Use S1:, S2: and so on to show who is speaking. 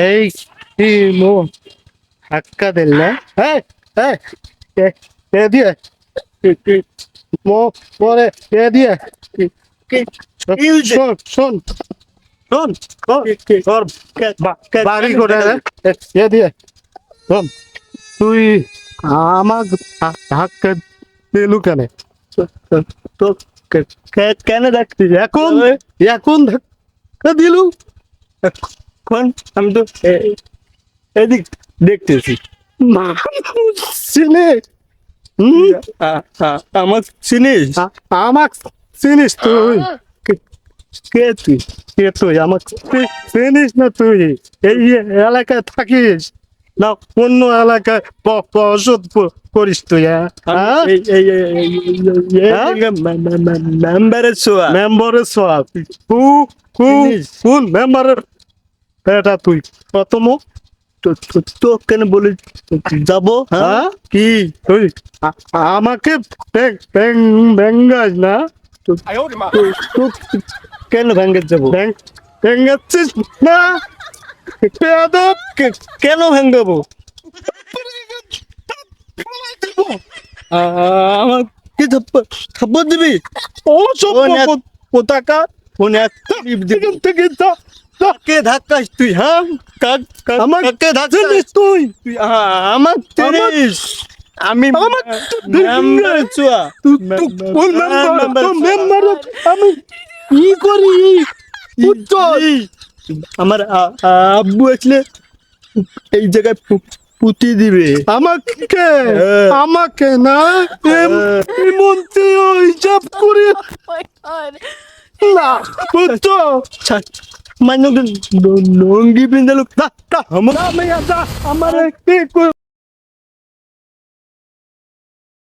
S1: এই কি মো হাক্কা দিল্লা এই এই দিয়ে কি- কি- মো দিয়ে কি- কি- শোন শোন শোন তোর বাড়ি করে দিয়ে শোন তুই আমাক হা- হাক্কা দিলু কেন? তো কেন ডাকছিস এখন এখন ধাক্কা দিলু? এখন আমি তো এদিক দেখতেছি। চিনে? আমার চিনিস? আমাক চিনিস তুই? কে- কে তুই? কে তুই? আমাক চি- চিনিস না তুই? এই এলাকায় থাকিস? না অন্য এলাকায় বসত করিস তুই হ্যাঁ? হ্যাঁ? হ্যাঁ?
S2: মেম্বারের ছোয়া
S1: মেম্বারের সব কু কু
S2: চিনিস?
S1: মেম্বারের এটা তুই। প্রথম
S2: তো কেন বলে যাব হ্যাঁ?
S1: হ্যাঁ?
S2: কি?
S1: তুই আমাকে ব্যাং- না?
S2: কেন ভেঙে যাব?
S1: ব্যাং ব্যাঙ্গাচ্ছিস না? পেয়াদব
S2: কে- কেন ভেঙাবো আমার কি থাপ্পর দিবি?
S1: ও পতাকা
S2: ফোনে
S1: থেকে।
S2: কে ধাক্কাস তুই হ্যাঁ?
S1: আমার
S2: কাকে ধাক্কাস?
S1: তুই।
S2: আমার চিনিস আমি
S1: আমি কি করি। উজ্জ্বল।
S2: আমার আব্বু আসলে এই জায়গায় পুতি দিবে
S1: আমাকে
S2: হ্যাঁ।
S1: আমাকে না মন্ত্রী
S2: হ্যাঁ।
S1: হিসাব করে. না বুঝছ
S2: মানে লঙ্গি পিন্দালো
S1: আমার আমি আমার কি